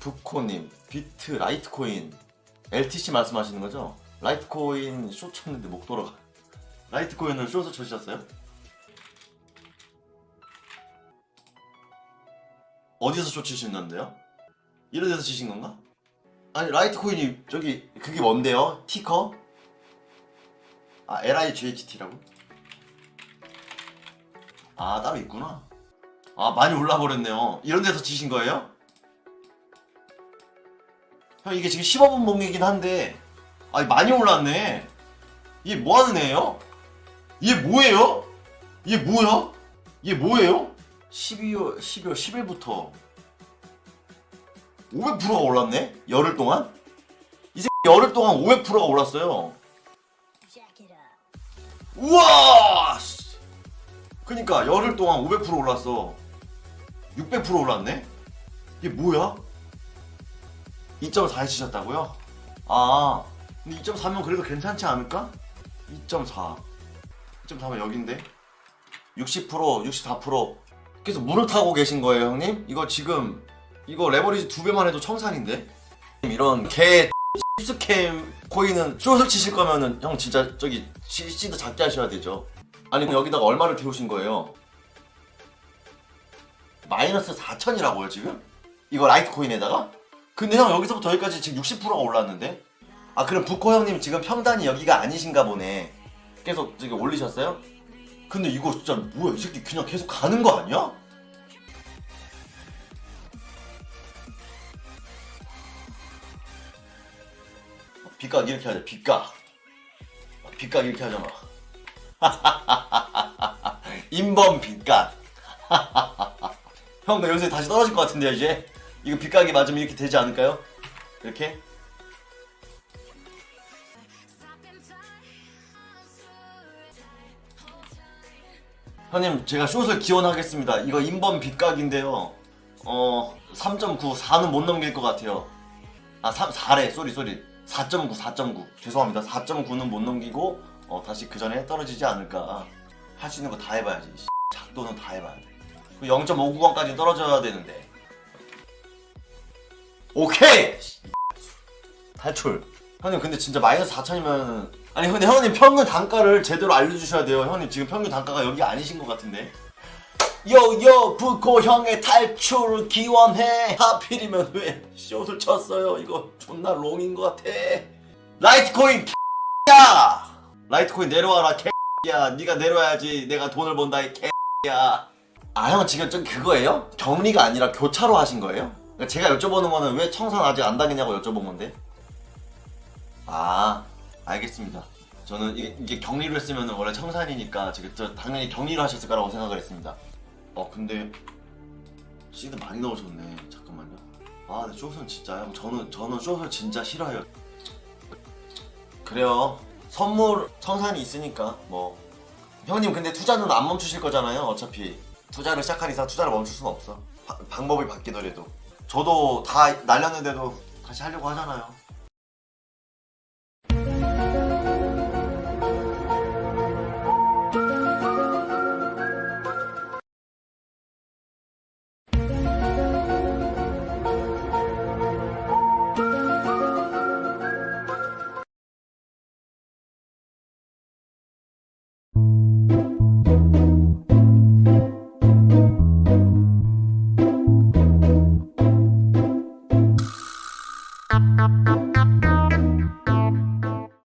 부코님, 비트, 라이트코인, LTC 말씀하시는 거죠? 라이트코인 쇼 쳤는데 목 돌아가. 라이트코인을 쇼트 쳐주셨어요? 어디서 쇼 치신다는데요? 이런 데서 치신 건가? 아니 라이트코인이 저기 그게 뭔데요? 티커? 아 LIGHT라고? 아 따로 있구나. 아 많이 올라 버렸네요. 이런 데서 치신 거예요? 형 이게 지금 15분 봉이긴 한데 아니 많이 올랐네. 이게 뭐 하는 애예요? 이게 뭐예요? 이게 뭐야? 이게 뭐예요? 12월 12월 10일부터 500%가 올랐네? 열흘 동안? 이 새끼 열흘 동안 500%가 올랐어요. 우와! 씨. 그니까 열흘 동안 500% 올랐어. 600% 올랐네? 이게 뭐야? 2.4에 치셨다고요? 아, 근데 2.4면 그래도 괜찮지 않을까? 2.4. 2.4면 여긴데? 60%, 64% 계속 물을 타고 계신 거예요, 형님? 이거 지금 이거 레버리지 두 배만 해도 청산인데? 이런 개 스캠 코인은 숏을 치실 거면은 형 진짜 저기 CC도 작게 하셔야 되죠. 아니 여기다가 얼마를 태우신 거예요? 마이너스 4천이라고요 지금? 이거 라이트 코인에다가? 근데 형 여기서부터 여기까지 지금 60%가 올랐는데? 아 그럼 부코 형님 지금 평단이 여기가 아니신가 보네. 계속 지금 올리셨어요? 근데 이거 진짜 뭐야 이 새끼 그냥 계속 가는 거 아니야? 빗각 이렇게 하자 빗각 빗각 이렇게 하잖아 인범 빗각 형, 나 여기서 다시 떨어질 것 같은데요, 이제? 이거 빗각이 맞으면 이렇게 되지 않을까요? 이렇게? 형님, 제가 숏을 기원하겠습니다. 이거 인범 빗각인데요. 어, 3.9, 4는 못 넘길 것 같아요. 아, 3, 4래, 쏘리, 쏘리. 4.9, 4.9. 죄송합니다. 4.9는 못 넘기고, 어, 다시 그 전에 떨어지지 않을까. 할 수 있는 거 다 해봐야지. 씨. 작도는 다 해봐야 돼. 0.5구간까지 떨어져야 되는데. 오케이! 탈출. 형님, 근데 진짜 마이너스 4천이면. 아니, 근데 형님 평균 단가를 제대로 알려주셔야 돼요. 형님 지금 평균 단가가 여기 아니신 것 같은데. 요요 부코 형의 탈출 기원해 하필이면 왜 숏을 쳤어요 이거 존나 롱인 것 같아 라이트코인 야 라이트코인 내려와라 개야 네가 내려와야지 내가 돈을 번다 이 개야 아 형 지금 좀 그거예요? 격리가 아니라 교차로 하신 거예요? 그러니까 제가 여쭤보는 거는 왜 청산 아직 안 당했냐고 여쭤본 건데? 아 알겠습니다. 저는 이게, 이게 격리로 했으면 원래 청산이니까 지금 저 당연히 격리로 하셨을 거라고 생각을 했습니다. 어 근데 시드 많이 넣으셨네. 잠깐만요. 아 근데 숏은 진짜 형 저는 저는 숏을 진짜 싫어해요. 그래요. 선물 청산이 있으니까 뭐. 형님 근데 투자는 안 멈추실 거잖아요 어차피. 투자를 시작한 이상 투자를 멈출 수는 없어. 바- 방법이 바뀌더라도 저도 다 날렸는데도 다시 하려고 하잖아요